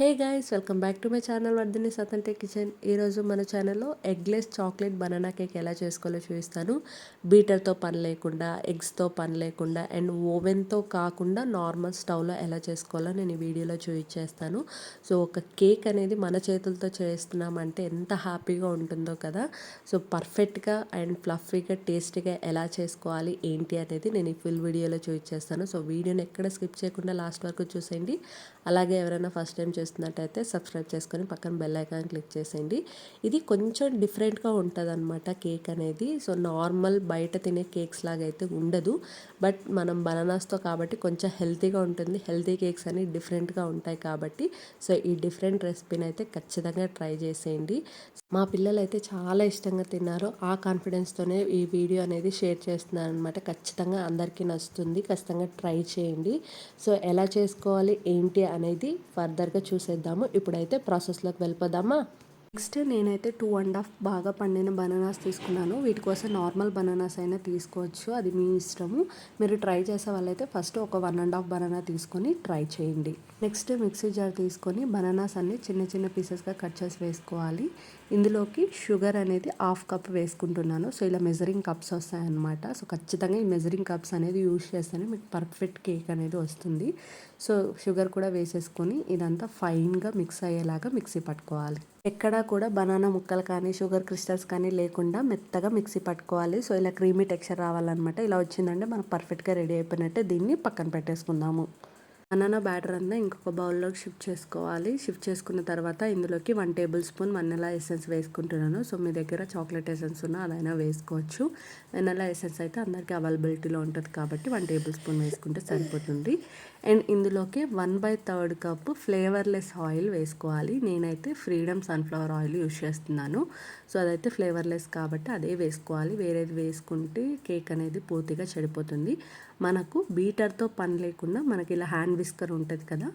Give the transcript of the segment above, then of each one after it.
Hey guys welcome back to my channel Vardhini సతంటే kitchen. ఈరోజు మన ఛానల్లో ఎగ్లెస్ చాక్లెట్ బనానా కేక్ ఎలా చేసుకోవాలో చూపిస్తాను. బీటర్తో పని లేకుండా ఎగ్స్తో పని లేకుండా అండ్ ఓవెన్తో కాకుండా నార్మల్ స్టవ్లో ఎలా చేసుకోవాలో నేను ఈ వీడియోలో చూపించేస్తాను. సో ఒక కేక్ అనేది మన చేతులతో చేస్తున్నామంటే ఎంత హ్యాపీగా ఉంటుందో కదా. సో పర్ఫెక్ట్గా అండ్ ఫ్లఫీగా టేస్టీగా ఎలా చేసుకోవాలి ఏంటి అనేది నేను ఈ ఫుల్ వీడియోలో చూపించేస్తాను. సో వీడియోని ఎక్కడ స్కిప్ చేయకుండా లాస్ట్ వరకు చూసేయండి. అలాగే ఎవరైనా ఫస్ట్ టైం చూస్తున్నట్టయితే సబ్స్క్రైబ్ చేసుకొని పక్కన బెల్ ఐకాన్ క్లిక్ చేసేయండి. ఇది కొంచెం డిఫరెంట్గా ఉంటుంది అనమాట కేక్ అనేది. సో నార్మల్ బయట తినే కేక్స్ లాగా అయితే ఉండదు. బట్ మనం బనానాస్తో కాబట్టి కొంచెం హెల్తీగా ఉంటుంది. హెల్తీ కేక్స్ అని డిఫరెంట్గా ఉంటాయి కాబట్టి. సో ఈ డిఫరెంట్ రెసిపీని అయితే ఖచ్చితంగా ట్రై చేసేయండి. మా పిల్లలు అయితే చాలా ఇష్టంగా తిన్నారు. ఆ కాన్ఫిడెన్స్తోనే ఈ వీడియో అనేది షేర్ చేస్తున్నాను అనమాట ఖచ్చితంగా అందరికీ నచ్చుతుంది. ఖచ్చితంగా ట్రై చేయండి. సో ఎలా చేసుకోవాలి? ఏంటి? అనేది ఫర్దర్గా చూసేద్దాము. ఇప్పుడైతే ప్రాసెస్లోకి వెళ్ళిపోదామా? నెక్స్ట్ నేనైతే టూ అండ్ హాఫ్ బాగా పండిన బనానాస్ తీసుకున్నాను. వీటి కోసం నార్మల్ బనానాస్ అయినా తీసుకోవచ్చు. అది మీ ఇష్టము. మీరు ట్రై చేసే వాళ్ళైతే ఫస్ట్ ఒక వన్ అండ్ హాఫ్ బనానా తీసుకొని ట్రై చేయండి. నెక్స్ట్ మిక్సీ జార్ తీసుకొని బనానాస్ అన్ని చిన్న చిన్న పీసెస్గా కట్ చేసి వేసుకోవాలి. ఇందులోకి షుగర్ అనేది హాఫ్ కప్ వేసుకుంటున్నాను. సో ఇలా మెజరింగ్ కప్స్ వస్తాయన్నమాట. సో ఖచ్చితంగా ఈ మెజరింగ్ కప్స్ అనేది యూజ్ చేస్తేనే మీకు పర్ఫెక్ట్ కేక్ అనేది వస్తుంది. సో షుగర్ కూడా వేసేసుకొని ఇదంతా ఫైన్గా మిక్స్ అయ్యేలాగా మిక్సీ పట్టుకోవాలి. ఎక్కడా కూడా బనానా ముక్కలు కానీ షుగర్ క్రిస్టల్స్ కానీ లేకుండా మెత్తగా మిక్సీ పట్టుకోవాలి. సో ఇలా క్రీమీ టెక్స్చర్ రావాలన్నమాట. ఇలా వచ్చిందంటే మనకు పర్ఫెక్ట్గా రెడీ అయిపోయినట్టే దీన్ని పక్కన పెట్టేసుకుందాము. బనానా బ్యాటర్ అంతా ఇంకొక బౌల్లోకి షిఫ్ట్ చేసుకోవాలి. షిఫ్ట్ చేసుకున్న తర్వాత ఇందులోకి one table spoon vanilla essence వేసుకుంటున్నాను. సో మీ దగ్గర చాక్లెట్ ఎసెన్స్ ఉన్నా అదైనా వేసుకోవచ్చు. వెనలా ఎసెన్స్ అయితే అందరికీ అవైలబిలిటీలో ఉంటుంది కాబట్టి వన్ టేబుల్ స్పూన్ వేసుకుంటే సరిపోతుంది. అండ్ ఇందులోకి one by third cup flavourless oil వేసుకోవాలి. నేనైతే ఫ్రీడమ్ సన్ఫ్లవర్ ఆయిల్ యూజ్ చేస్తున్నాను. సో అదైతే ఫ్లేవర్లెస్ కాబట్టి అదే వేసుకోవాలి. వేరేది వేసుకుంటే కేక్ అనేది పూర్తిగా చెడిపోతుంది. మనకు బీటర్తో పని లేకుండా మనకి ఇలా హ్యాండ్ విస్కర్ ఉంటుంది కదా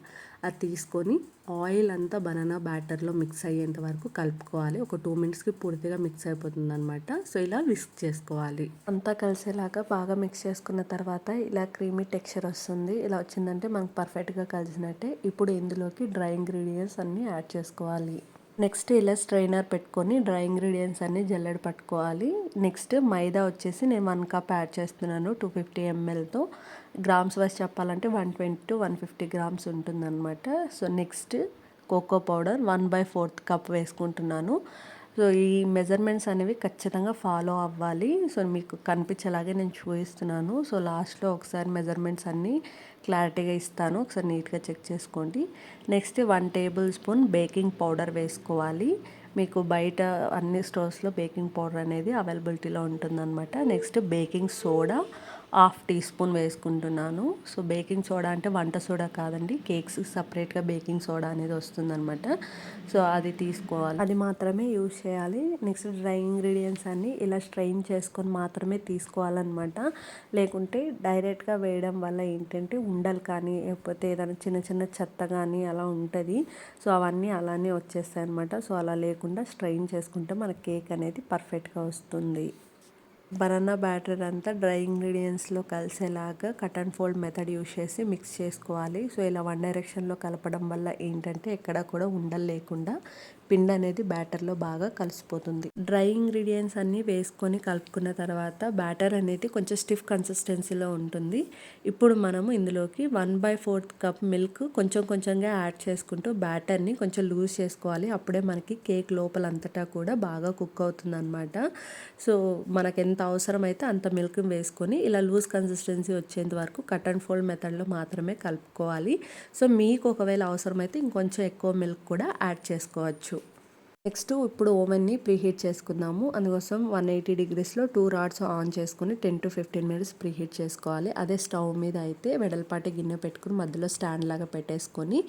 అది తీసుకొని ఆయిల్ అంతా బనానా బ్యాటర్లో మిక్స్ అయ్యేంత వరకు కలుపుకోవాలి. ఒక టూ మినిట్స్కి పూర్తిగా మిక్స్ అయిపోతుంది అనమాట సో ఇలా విస్క్ చేసుకోవాలి. అంతా కలిసేలాగా బాగా మిక్స్ చేసుకున్న తర్వాత ఇలా క్రీమీ టెక్స్చర్ వస్తుంది. ఇలా వచ్చిందంటే మనకు పర్ఫెక్ట్గా కలిసినట్టే. ఇప్పుడు ఇందులోకి డ్రై ఇంగ్రీడియంట్స్ అన్నీ యాడ్ చేసుకోవాలి. నెక్స్ట్ ఇలా స్ట్రైనర్ పెట్టుకొని డ్రై ఇంగ్రీడియంట్స్ అన్ని జల్లెడ పట్టుకోవాలి. నెక్స్ట్ మైదా వచ్చేసి నేను వన్ కప్ యాడ్ చేస్తున్నాను టూ ఫిఫ్టీ ఎంఎల్తో. గ్రామ్స్ వైజ్ చెప్పాలంటే one twenty to one fifty grams ఉంటుందన్నమాట. So next cocoa powder one by fourth cup వేసుకుంటున్నాను. సో ఈ మెజర్మెంట్స్ అనేవి ఖచ్చితంగా ఫాలో అవ్వాలి. సో మీకు కనిపించేలాగే నేను చూపిస్తున్నాను. సో లాస్ట్లో ఒకసారి మెజర్మెంట్స్ అన్నీ క్లారిటీగా ఇస్తాను. ఒకసారి నీట్గా చెక్ చేసుకోండి. Next one table spoon baking powder వేసుకోవాలి. మీకు బయట అన్ని స్టోర్స్లో బేకింగ్ పౌడర్ అనేది అవైలబిలిటీలో ఉంటుందన్నమాట. Next baking soda. Half tea spoon వేసుకుంటున్నాను. సో బేకింగ్ సోడా అంటే వంట సోడా కాదండి. కేక్స్ సపరేట్గా బేకింగ్ సోడా అనేది వస్తుందన్నమాట. సో అది తీసుకోవాలి. అది మాత్రమే యూజ్ చేయాలి. నెక్స్ట్ డ్రై ఇంగ్రీడియంట్స్ అన్ని ఇలా స్ట్రెయిన్ చేసుకొని మాత్రమే తీసుకోవాలన్నమాట. లేకుంటే డైరెక్ట్గా వేయడం వల్ల ఏంటంటే ఉండలు కానీ లేకపోతే ఏదైనా చిన్న చిన్న చెత్త కానీ అలా ఉంటుంది. సో అవన్నీ అలానే వచ్చేస్తాయి అనమాట సో అలా లేకుండా స్ట్రెయిన్ చేసుకుంటే మన కేక్ అనేది పర్ఫెక్ట్గా వస్తుంది. బనానా బ్యాటర్ అంతా డ్రై ఇంగ్రీడియంట్స్లో కలిసేలాగా cut and fold method use చేసి మిక్స్ చేసుకోవాలి. సో ఇలా వన్ డైరెక్షన్లో కలపడం వల్ల ఏంటంటే ఎక్కడ కూడా ఉండలు లేకుండా పిండి అనేది బ్యాటర్లో బాగా కలిసిపోతుంది. డ్రై ఇంగ్రీడియంట్స్ అన్నీ వేసుకొని కలుపుకున్న తర్వాత బ్యాటర్ అనేది కొంచెం స్టిఫ్ కన్సిస్టెన్సీలో ఉంటుంది. ఇప్పుడు మనము ఇందులోకి one by fourth cup milk కొంచెం కొంచెంగా యాడ్ చేసుకుంటూ బ్యాటర్ని కొంచెం లూజ్ చేసుకోవాలి. అప్పుడే మనకి కేక్ లోపలంతటా కూడా బాగా కుక్ అవుతుంది అనమాట సో మనకు ఎంత అవసరమైతే అంత మిల్క్ వేసుకొని ఇలా లూజ్ కన్సిస్టెన్సీ వచ్చేంత వరకు కట్ అండ్ ఫోల్డ్ మెథడ్లో మాత్రమే కలుపుకోవాలి. సో మీకు ఒకవేళ అవసరమైతే ఇంకొంచెం ఎక్కువ మిల్క్ కూడా యాడ్ చేసుకోవచ్చు. నెక్స్ట్ ఇప్పుడు ఓవెన్ని ప్రీహీట్ చేసుకుందాము. అందుకోసం వన్ ఎయిటీ డిగ్రీస్లో టూ రాడ్స్ ఆన్ చేసుకుని ten to fifteen minutes preheat చేసుకోవాలి. అదే స్టవ్ మీద అయితే వెడల్పాటి గిన్నె పెట్టుకుని మధ్యలో స్టాండ్ లాగా పెట్టేసుకొని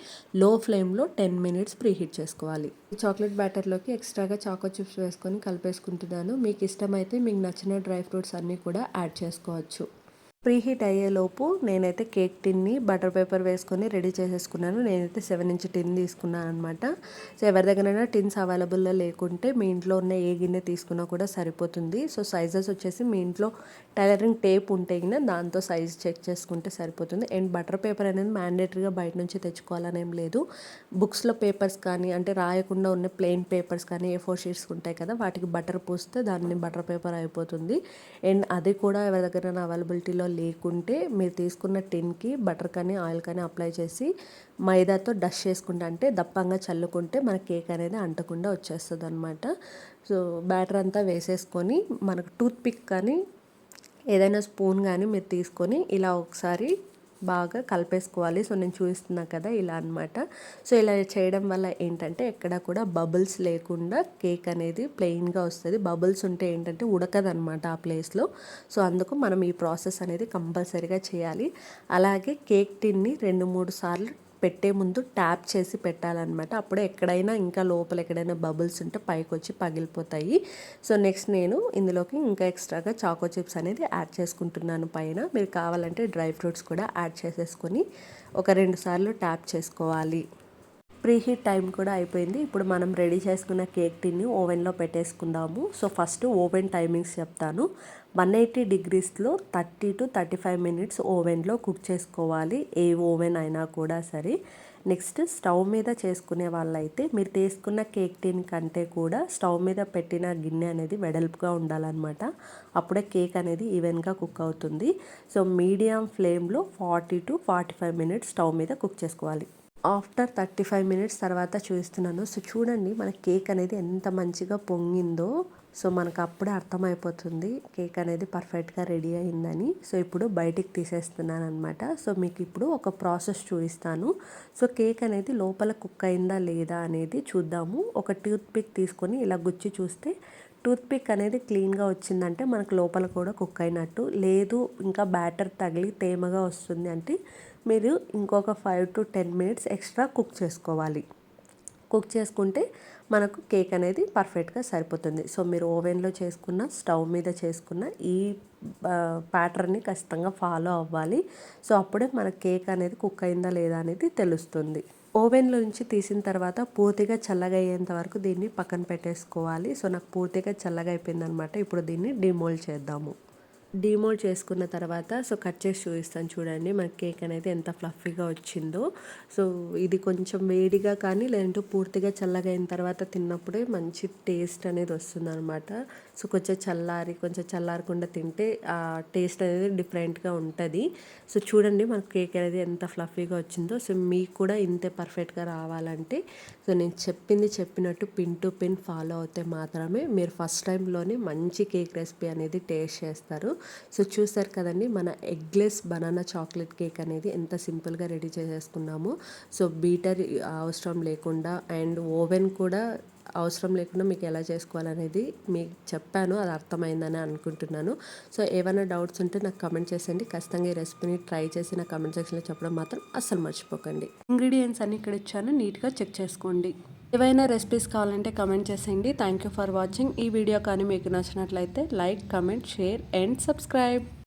లో ఫ్లేమ్లో టెన్ మినిట్స్ ప్రీహీట్ చేసుకోవాలి. చాక్లెట్ బ్యాటర్లోకి ఎక్స్ట్రాగా చాకో చిప్స్ వేసుకొని కలిపేసుకుంటున్నాను. మీకు ఇష్టమైతే మీకు నచ్చిన డ్రై ఫ్రూట్స్ అన్నీ కూడా యాడ్ చేసుకోవచ్చు. ప్రీహీట్ అయ్యేలోపు నేనైతే కేక్ టిన్ని బటర్ పేపర్ వేసుకొని రెడీ చేసేసుకున్నాను. నేనైతే సెవెన్ ఇంచ్ టిన్ తీసుకున్నాను అనమాట సో ఎవరి దగ్గరైనా టిన్స్ అవైలబుల్లో లేకుంటే మీ ఇంట్లో ఉన్న ఏ గిన్నె తీసుకున్నా కూడా సరిపోతుంది. సో సైజెస్ వచ్చేసి మీ ఇంట్లో టైలరింగ్ టేప్ ఉంటే గిన దాంతో సైజ్ చెక్ చేసుకుంటే సరిపోతుంది. అండ్ బటర్ పేపర్ అనేది మ్యాండేటరీగా బయట నుంచి తెచ్చుకోవాలని ఏం లేదు. బుక్స్లో పేపర్స్ కానీ అంటే రాయకుండా ఉన్న ప్లెయిన్ పేపర్స్ కానీ ఏ ఫోర్ షీట్స్ ఉంటాయి కదా వాటికి బటర్ పూస్తే దాన్ని బటర్ పేపర్ అయిపోతుంది. అండ్ అది కూడా ఎవరి దగ్గర అవైలబిలిటీలో లేకుంటే మీరు తీసుకున్న టిన్కి బటర్ కానీ ఆయిల్ కానీ అప్లై చేసి మైదాతో డస్ట్ చేసుకుంటే అంటే దప్పంగా చల్లుకుంటే మన కేక్ అనేది అంటకుండా వచ్చేస్తుంది అనమాట సో బ్యాటర్ అంతా వేసేసుకొని మనకు టూత్ పిక్ కానీ ఏదైనా స్పూన్ కానీ మీరు తీసుకొని ఇలా ఒకసారి బాగా కలిపేసుకోవాలి. సో నేను చూపిస్తున్నా కదా ఇలా అనమాట సో ఇలా చేయడం వల్ల ఏంటంటే ఎక్కడ కూడా బబుల్స్ లేకుండా కేక్ అనేది ప్లెయిన్గా వస్తుంది. బబుల్స్ ఉంటే ఏంటంటే ఉడకదనమాట ఆ ప్లేస్లో. సో అందుకు మనం ఈ ప్రాసెస్ అనేది కంపల్సరీగా చేయాలి. అలాగే కేక్ టిన్ని రెండు మూడు సార్లు పెట్టే ముందు ట్యాప్ చేసి పెట్టాలన్నమాట. అప్పుడు ఎక్కడైనా ఇంకా లోపల ఎక్కడైనా బబుల్స్ ఉంటే పైకి వచ్చి పగిలిపోతాయి. సో నెక్స్ట్ నేను ఇందులోకి ఇంకా ఎక్స్ట్రాగా చాకో చిప్స్ అనేది యాడ్ చేసుకుంటున్నాను పైన. మీరు కావాలంటే డ్రై ఫ్రూట్స్ కూడా యాడ్ చేసేసుకొని ఒక రెండు సార్లు ట్యాప్ చేసుకోవాలి. ప్రీహీట్ టైం కూడా అయిపోయింది. ఇప్పుడు మనం రెడీ చేసుకున్న కేక్ టిన్ని ఓవెన్లో పెట్టేసుకుందాము. సో ఫస్ట్ ఓవెన్ టైమింగ్స్ చెప్తాను. One eighty డిగ్రీస్లో thirty to thirty five minutes ఓవెన్లో కుక్ చేసుకోవాలి. ఏ ఓవెన్ అయినా కూడా సరే. నెక్స్ట్ స్టవ్ మీద చేసుకునే వాళ్ళైతే మీరు తీసుకున్న కేక్ టిన్ కంటే కూడా స్టవ్ మీద పెట్టిన గిన్నె అనేది వెడల్పుగా ఉండాలన్నమాట. అప్పుడే కేక్ అనేది ఈవెన్గా కుక్ అవుతుంది. సో మీడియం ఫ్లేమ్లో forty to forty five minutes stove మీద కుక్ చేసుకోవాలి. ఆఫ్టర్ థర్టీ ఫైవ్ మినిట్స్ తర్వాత చూస్తున్నాను సో చూడండి మన కేక్ అనేది ఎంత మంచిగా పొంగిందో. సో మనకు అప్పుడే అర్థమైపోతుంది కేక్ అనేది పర్ఫెక్ట్గా రెడీ అయిందని. సో ఇప్పుడు బయటికి తీసేస్తున్నాను అనమాట సో మీకు ఇప్పుడు ఒక ప్రాసెస్ చూపిస్తాను. సో కేక్ అనేది లోపల కుక్ అయిందా లేదా అనేది చూద్దాము. ఒక టూత్పిక్ తీసుకొని ఇలా గుచ్చి చూస్తే టూత్పిక్ అనేది క్లీన్గా వచ్చిందంటే మనకు లోపల కూడా కుక్ అయినట్టు. లేదు ఇంకా బ్యాటర్ తగిలి తేమగా వస్తుంది అంటే మీరు ఇంకొక five to ten minutes extra cook చేసుకోవాలి. కుక్ చేసుకుంటే మనకు కేక్ అనేది పర్ఫెక్ట్గా సరిపోతుంది. సో మీరు ఓవెన్లో చేసుకున్న స్టవ్ మీద చేసుకున్న ఈ ప్యాటర్న్ని ఖచ్చితంగా ఫాలో అవ్వాలి. సో అప్పుడే మన కేక్ అనేది కుక్ అయిందా లేదా అనేది తెలుస్తుంది. ఓవెన్లో నుంచి తీసిన తర్వాత పూర్తిగా చల్లగా అయ్యేంత వరకు దీన్ని పక్కన పెట్టేసుకోవాలి. సో నాకు పూర్తిగా చల్లగా అయిపోయిందనమాట ఇప్పుడు దీన్ని డిమోల్డ్ చేద్దాము. డిమోల్డ్ చేసుకున్న తర్వాత సో కట్ చేసి చూపిస్తాను చూడండి. మన కేక్ అనేది ఎంత ఫ్లఫీగా వచ్చిందో. సో ఇది కొంచెం వేడిగా కానీ లేదంటే పూర్తిగా చల్లగా అయిన తర్వాత తిన్నప్పుడే మంచి టేస్ట్ అనేది వస్తుంది అనమాట సో కొంచెం చల్లారి కొంచెం చల్లారకుండా తింటే ఆ టేస్ట్ అనేది డిఫరెంట్గా ఉంటుంది. సో చూడండి మన కేక్ అనేది ఎంత ఫ్లఫీగా వచ్చిందో. సో మీకు కూడా ఇంతే పర్ఫెక్ట్గా రావాలంటే సో నేను చెప్పింది చెప్పినట్టు పిన్ టు పిన్ ఫాలో అవుతే మాత్రమే మీరు ఫస్ట్ టైంలోనే మంచి కేక్ రెసిపీ అనేది టేస్ట్ చేస్తారు. సో చూస్తారు కదండి మన ఎగ్లెస్ బనానా చాక్లెట్ కేక్ అనేది ఎంత సింపుల్గా రెడీ చేసేసుకున్నాము. సో బీటర్ అవసరం లేకుండా అండ్ ఓవెన్ కూడా అవసరం లేకుండా మీకు ఎలా చేసుకోవాలనేది మీకు చెప్పాను అది అర్థమైందని అనుకుంటున్నాను. సో ఏమైనా డౌట్స్ ఉంటే నాకు కమెంట్ చేసేయండి. ఖచ్చితంగా ఈ రెసిపీని ట్రై చేసి నా కమెంట్ సెక్షన్లో చెప్పడం మాత్రం అస్సలు మర్చిపోకండి. ఇంగ్రీడియంట్స్ అన్ని ఇక్కడ ఇచ్చాను నీట్గా చెక్ చేసుకోండి. ఏవైనా రెసిపీస్ కావాలంటే కమెంట్ చేసేయండి. థ్యాంక్ యూ ఫర్ వాచింగ్ ఈ వీడియో కానీ మీకు నచ్చినట్లయితే like comment share and subscribe.